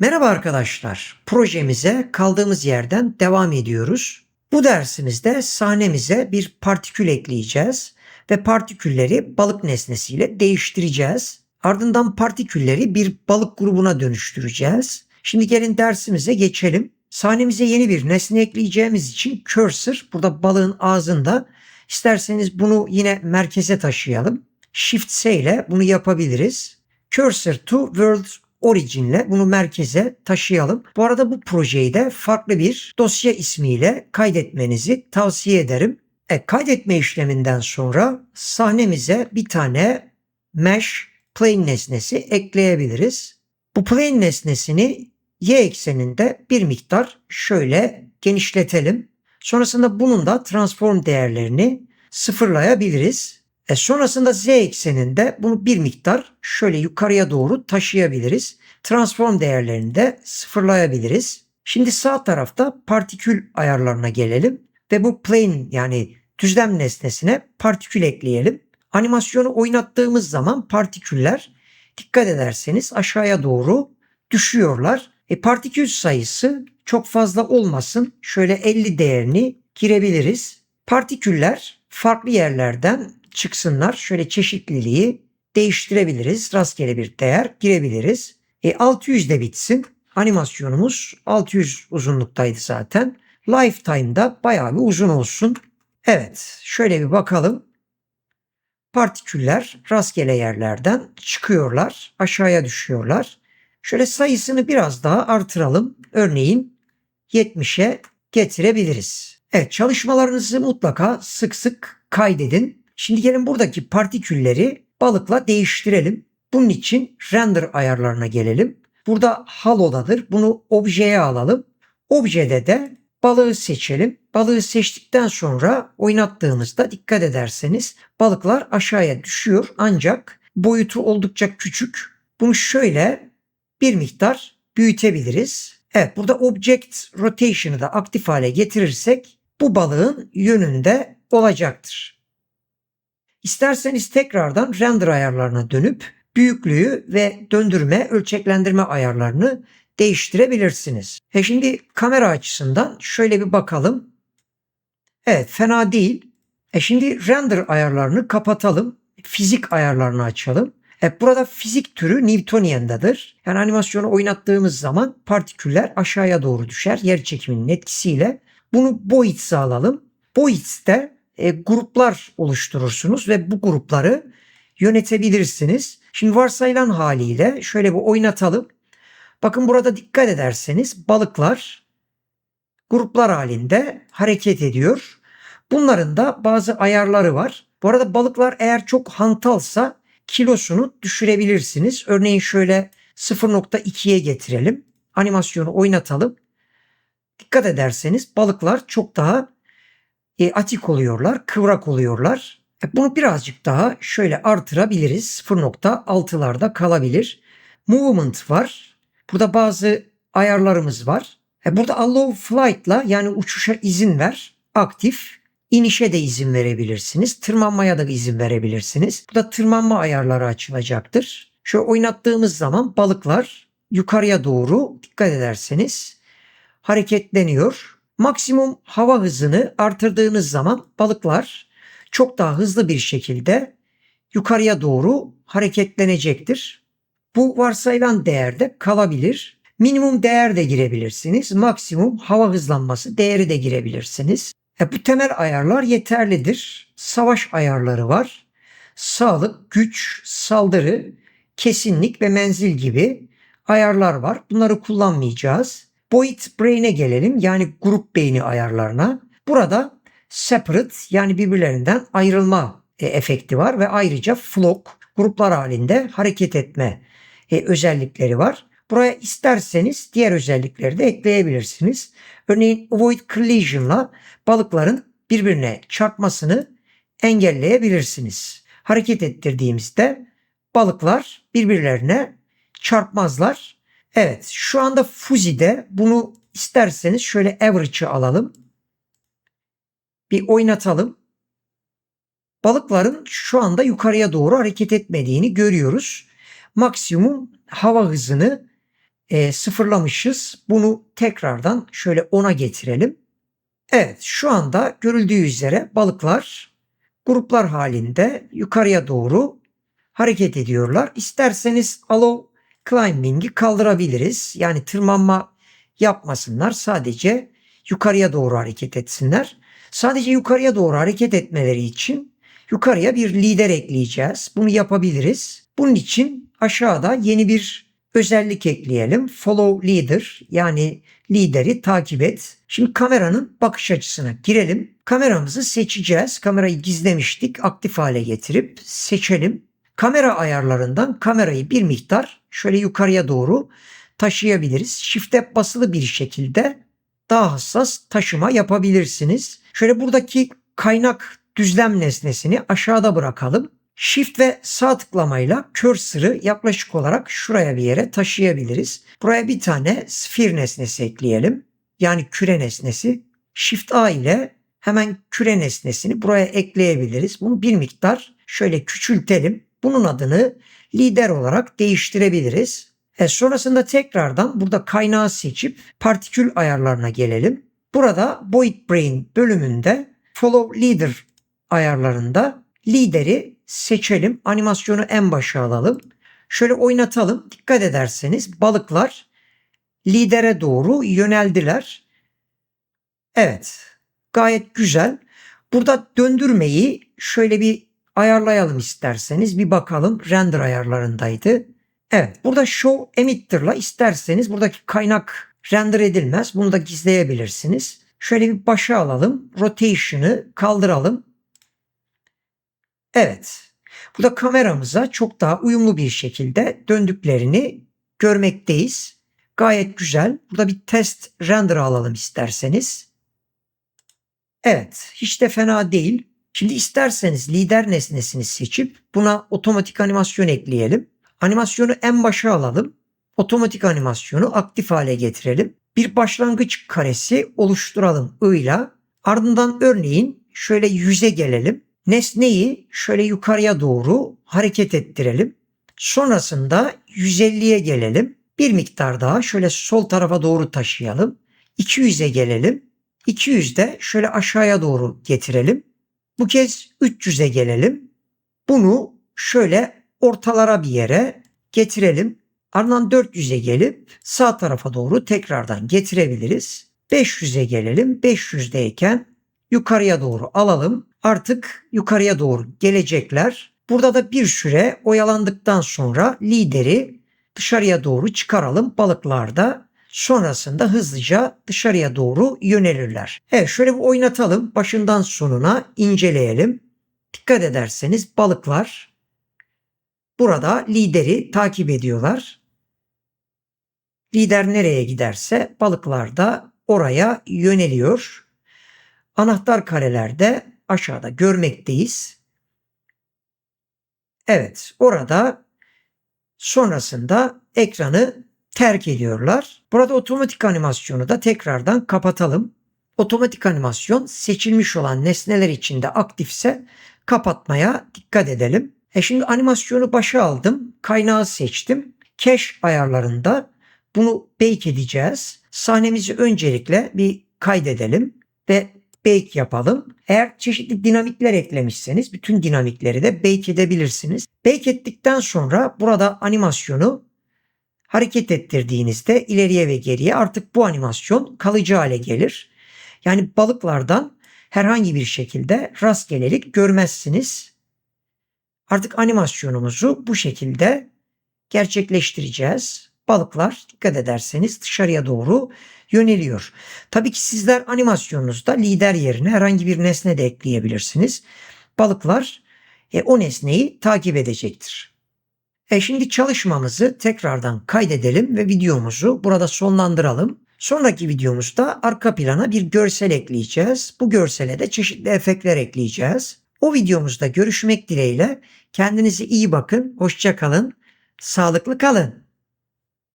Merhaba arkadaşlar. Projemize kaldığımız yerden devam ediyoruz. Bu dersimizde sahnemize bir partikül ekleyeceğiz ve partikülleri balık nesnesiyle değiştireceğiz. Ardından partikülleri bir balık grubuna dönüştüreceğiz. Şimdi gelin dersimize geçelim. Sahnemize yeni bir nesne ekleyeceğimiz için cursor burada balığın ağzında. İsterseniz bunu yine merkeze taşıyalım. Shift S ile bunu yapabiliriz. Cursor to World Origin'le bunu merkeze taşıyalım. Bu arada bu projeyi de farklı bir dosya ismiyle kaydetmenizi tavsiye ederim. E, kaydetme işleminden sonra sahnemize bir tane mesh plane nesnesi ekleyebiliriz. Bu plane nesnesini y ekseninde bir miktar şöyle genişletelim. Sonrasında bunun da transform değerlerini sıfırlayabiliriz. E sonrasında z ekseninde bunu bir miktar şöyle yukarıya doğru taşıyabiliriz. Transform değerlerini de sıfırlayabiliriz. Şimdi sağ tarafta partikül ayarlarına gelelim ve bu plane yani düzlem nesnesine partikül ekleyelim. Animasyonu oynattığımız zaman partiküller dikkat ederseniz aşağıya doğru düşüyorlar. E partikül sayısı çok fazla olmasın. Şöyle 50 değerini girebiliriz. Partiküller farklı yerlerden çıksınlar. Şöyle çeşitliliği değiştirebiliriz. Rastgele bir değer girebiliriz. E 600 de bitsin. Animasyonumuz 600 uzunluktaydı zaten. Lifetime'da bayağı bir uzun olsun. Evet şöyle bir bakalım. Partiküller rastgele yerlerden çıkıyorlar. Aşağıya düşüyorlar. Şöyle sayısını biraz daha artıralım. Örneğin 70'e getirebiliriz. Evet çalışmalarınızı mutlaka sık sık kaydedin. Şimdi gelin buradaki partikülleri balıkla değiştirelim. Bunun için render ayarlarına gelelim. Burada halo'dadır. Bunu objeye alalım. Objede de balığı seçelim. Balığı seçtikten sonra oynattığımızda dikkat ederseniz balıklar aşağıya düşüyor ancak boyutu oldukça küçük. Bunu şöyle bir miktar büyütebiliriz. Evet burada object rotation'ı da aktif hale getirirsek bu balığın yönünde olacaktır. İsterseniz tekrardan render ayarlarına dönüp büyüklüğü ve döndürme, ölçeklendirme ayarlarını değiştirebilirsiniz. E şimdi kamera açısından şöyle bir bakalım. Evet fena değil. E şimdi render ayarlarını kapatalım. Fizik ayarlarını açalım. E burada fizik türü Newtonian'dadır. Yani animasyonu oynattığımız zaman partiküller aşağıya doğru düşer yer çekiminin etkisiyle. Bunu Boyits'e alalım. Boyits'te e, gruplar oluşturursunuz ve bu grupları yönetebilirsiniz. Şimdi varsayılan haliyle şöyle bir oynatalım. Bakın burada dikkat ederseniz balıklar gruplar halinde hareket ediyor. Bunların da bazı ayarları var. Bu arada balıklar eğer çok hantalsa kilosunu düşürebilirsiniz. Örneğin şöyle 0.2'ye getirelim. Animasyonu oynatalım. Dikkat ederseniz balıklar çok daha e, atik oluyorlar, kıvrak oluyorlar. E, bunu birazcık daha şöyle artırabiliriz. 0.6'larda kalabilir. Movement var. Burada bazı ayarlarımız var. E, burada allow flight'la yani uçuşa izin ver aktif. İnişe de izin verebilirsiniz. Tırmanmaya da izin verebilirsiniz. Burada tırmanma ayarları açılacaktır. Şöyle oynattığımız zaman balıklar yukarıya doğru dikkat ederseniz hareketleniyor. Maksimum hava hızını artırdığınız zaman balıklar çok daha hızlı bir şekilde yukarıya doğru hareketlenecektir. Bu varsayılan değerde kalabilir. Minimum değer de girebilirsiniz. Maksimum hava hızlanması değeri de girebilirsiniz. E bu temel ayarlar yeterlidir. Savaş ayarları var. Sağlık, güç, saldırı, kesinlik ve menzil gibi ayarlar var. Bunları kullanmayacağız. Boyd Brain'e gelelim. Yani grup beyni ayarlarına. Burada separate yani birbirlerinden ayrılma e, efekti var ve ayrıca flock gruplar halinde hareket etme e, özellikleri var. Buraya isterseniz diğer özellikleri de ekleyebilirsiniz. Örneğin avoid collision'la balıkların birbirine çarpmasını engelleyebilirsiniz. Hareket ettirdiğimizde balıklar birbirlerine çarpmazlar. Evet şu anda Fuzi'de bunu isterseniz şöyle average'ı alalım. Bir oynatalım. Balıkların şu anda yukarıya doğru hareket etmediğini görüyoruz. Maksimum hava hızını e, sıfırlamışız. Bunu tekrardan şöyle 10'a getirelim. Evet şu anda görüldüğü üzere balıklar gruplar halinde yukarıya doğru hareket ediyorlar. İsterseniz allow climbing'i kaldırabiliriz. Yani tırmanma yapmasınlar. Sadece yukarıya doğru hareket etsinler. Sadece yukarıya doğru hareket etmeleri için yukarıya bir lider ekleyeceğiz. Bunu yapabiliriz. Bunun için aşağıda yeni bir özellik ekleyelim. Follow leader yani lideri takip et. Şimdi kameranın bakış açısına girelim. Kameramızı seçeceğiz. Kamerayı gizlemiştik. Aktif hale getirip seçelim. Kamera ayarlarından kamerayı bir miktar şöyle yukarıya doğru taşıyabiliriz. Shift'e basılı bir şekilde daha hassas taşıma yapabilirsiniz. Şöyle buradaki kaynak düzlem nesnesini aşağıda bırakalım. Shift ve sağ tıklamayla cursor'ı yaklaşık olarak şuraya bir yere taşıyabiliriz. Buraya bir tane sphere nesnesi ekleyelim. Yani küre nesnesi. Shift A ile hemen küre nesnesini buraya ekleyebiliriz. Bunu bir miktar şöyle küçültelim. Bunun adını lider olarak değiştirebiliriz. E sonrasında tekrardan burada kaynağı seçip partikül ayarlarına gelelim. Burada Void Brain bölümünde Follow Leader ayarlarında lideri seçelim. Animasyonu en başa alalım. Şöyle oynatalım. Dikkat ederseniz balıklar lidere doğru yöneldiler. Evet. Gayet güzel. Burada döndürmeyi şöyle bir ayarlayalım isterseniz. Bir bakalım render ayarlarındaydı. Evet burada show emitter'la isterseniz buradaki kaynak render edilmez. Bunu da gizleyebilirsiniz. Şöyle bir başa alalım. Rotation'ı kaldıralım. Evet. Burada kameramıza çok daha uyumlu bir şekilde döndüklerini görmekteyiz. Gayet güzel. Burada bir test render alalım isterseniz. Evet. Hiç de fena değil. Şimdi isterseniz lider nesnesini seçip buna otomatik animasyon ekleyelim. Animasyonu en başa alalım. Otomatik animasyonu aktif hale getirelim. Bir başlangıç karesi oluşturalım I. Ardından örneğin şöyle yüze gelelim. Nesneyi şöyle yukarıya doğru hareket ettirelim. Sonrasında 150'ye gelelim. Bir miktar daha şöyle sol tarafa doğru taşıyalım. 200'e gelelim. 200'de şöyle aşağıya doğru getirelim. Bu kez 300'e gelelim. Bunu şöyle ortalara bir yere getirelim. Ardından 400'e gelip sağ tarafa doğru tekrardan getirebiliriz. 500'e gelelim. 500'deyken yukarıya doğru alalım. Artık yukarıya doğru gelecekler. Burada da bir süre oyalandıktan sonra lideri dışarıya doğru çıkaralım. Balıklar da sonrasında hızlıca dışarıya doğru yönelirler. Evet şöyle bir oynatalım. Başından sonuna inceleyelim. Dikkat ederseniz balıklar burada lideri takip ediyorlar. Lider nereye giderse balıklar da oraya yöneliyor. Anahtar karelerde aşağıda görmekteyiz. Evet orada sonrasında ekranı terk ediyorlar. Burada otomatik animasyonu da tekrardan kapatalım. Otomatik animasyon seçilmiş olan nesneler içinde aktifse kapatmaya dikkat edelim. E şimdi animasyonu başa aldım. Kaynağı seçtim. Cache ayarlarında bunu bake edeceğiz. Sahnemizi öncelikle bir kaydedelim ve bake yapalım. Eğer çeşitli dinamikler eklemişseniz bütün dinamikleri de bake edebilirsiniz. Bake ettikten sonra burada animasyonu hareket ettirdiğinizde ileriye ve geriye artık bu animasyon kalıcı hale gelir. Yani balıklardan herhangi bir şekilde rastgelelik görmezsiniz. Artık animasyonumuzu bu şekilde gerçekleştireceğiz. Balıklar dikkat ederseniz dışarıya doğru yöneliyor. Tabii ki sizler animasyonunuzda lider yerine herhangi bir nesne de ekleyebilirsiniz. Balıklar e, o nesneyi takip edecektir. E şimdi çalışmamızı tekrardan kaydedelim ve videomuzu burada sonlandıralım. Sonraki videomuzda arka plana bir görsel ekleyeceğiz. Bu görsele de çeşitli efektler ekleyeceğiz. O videomuzda görüşmek dileğiyle kendinize iyi bakın, hoşça kalın, sağlıklı kalın.